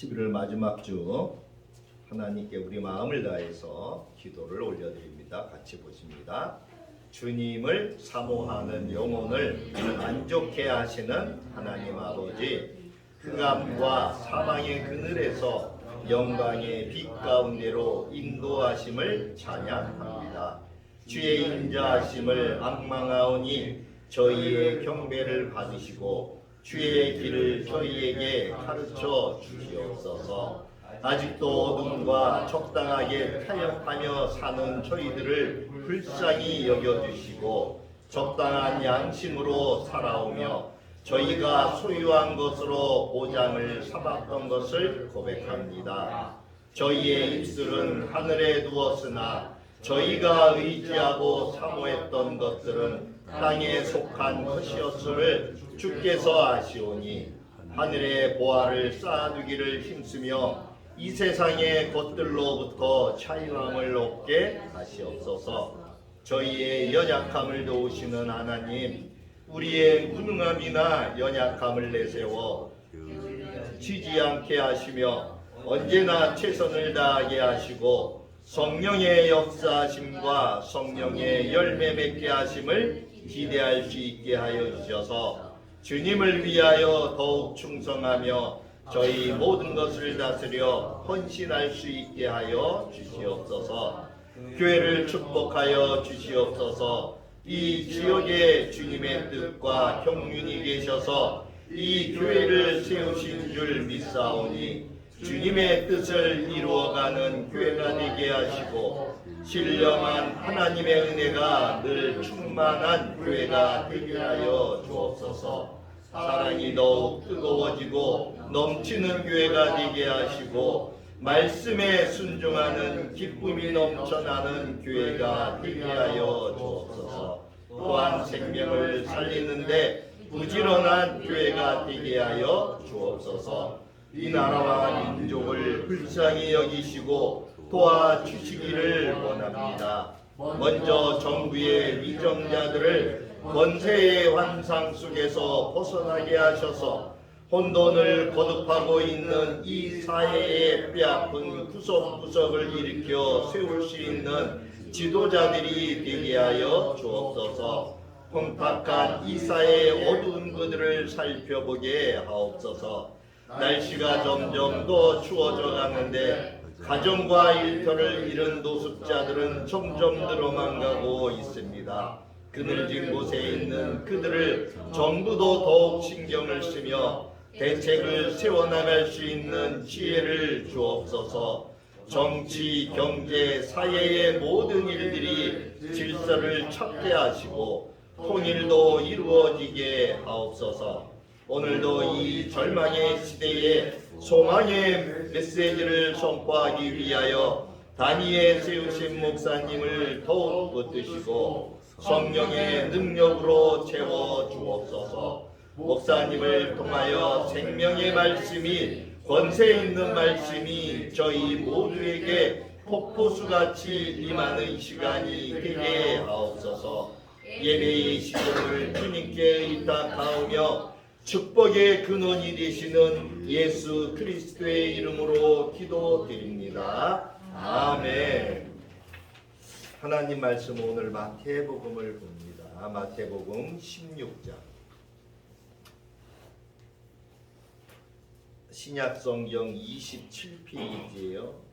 11월 마지막 주 하나님께 우리 마음을 다해서 기도를 올려드립니다. 같이 보십니다. 주님을 사모하는 영혼을 만족해 하시는 하나님 아버지 흑암과 사망의 그늘에서 영광의 빛 가운데로 인도하심을 찬양합니다. 주의 인자하심을 악망하오니 저희의 경배를 받으시고 주의 길을 저희에게 가르쳐 주시옵소서. 아직도 어둠과 적당하게 타협하며 사는 저희들을 불쌍히 여겨주시고 적당한 양심으로 살아오며 저희가 소유한 것으로 보장을 삼았던 것을 고백합니다. 저희의 입술은 하늘에 두었으나 저희가 의지하고 사모했던 것들은 땅에 속한 것이었음을 주께서 아시오니 하늘의 보화를 쌓아두기를 힘쓰며 이 세상의 것들로부터 차이함을 얻게 하시옵소서. 저희의 연약함을 도우시는 하나님, 우리의 무능함이나 연약함을 내세워 지지 않게 하시며 언제나 최선을 다하게 하시고 성령의 역사하심과 성령의 열매 맺게 하심을 기대할 수 있게 하여 주셔서 주님을 위하여 더욱 충성하며 저희 모든 것을 다스려 헌신할 수 있게 하여 주시옵소서. 교회를 축복하여 주시옵소서. 이 지역에 주님의 뜻과 경륜이 계셔서 이 교회를 세우신 줄 믿사오니 주님의 뜻을 이루어가는 교회가 되게 하시고 신령한 하나님의 은혜가 늘 충만한 교회가 되게 하여 주옵소서. 사랑이 더욱 뜨거워지고 넘치는 교회가 되게 하시고 말씀에 순종하는 기쁨이 넘쳐나는 교회가 되게 하여 주옵소서. 또한 생명을 살리는데 부지런한 교회가 되게 하여 주옵소서. 이 나라와 민족을 불쌍히 여기시고 도와주시기를 원합니다. 먼저 정부의 위정자들을 권세의 환상 속에서 벗어나게 하셔서 혼돈을 거듭하고 있는 이 사회의 뼈아픈 구석구석을 일으켜 세울 수 있는 지도자들이 되게 하여 주옵소서. 혼탁한 이 사회의 어두운 그들을 살펴보게 하옵소서. 날씨가 점점 더 추워져 가는데 가정과 일터를 잃은 노숙자들은 점점 늘어만 가고 있습니다. 그늘진 곳에 있는 그들을 정부도 더욱 신경을 쓰며 대책을 세워나갈 수 있는 지혜를 주옵소서. 정치, 경제, 사회의 모든 일들이 질서를 찾게 하시고 통일도 이루어지게 하옵소서. 오늘도 이 절망의 시대에 소망의 메시지를 선포하기 위하여 단위에 세우신 목사님을 더욱 붙드시고 성령의 능력으로 채워 주옵소서. 목사님을 통하여 생명의 말씀이 권세 있는 말씀이 저희 모두에게 폭포수같이 임하는 시간이 되게 하옵소서. 예배의 시간을 주님께 의탁하오며 축복의 근원이 되시는 예수 그리스도의 이름으로 기도드립니다. 아멘. 하나님 말씀 오늘 마태복음을 봅니다. 마태복음 16장. 신약 성경 27페이지예요.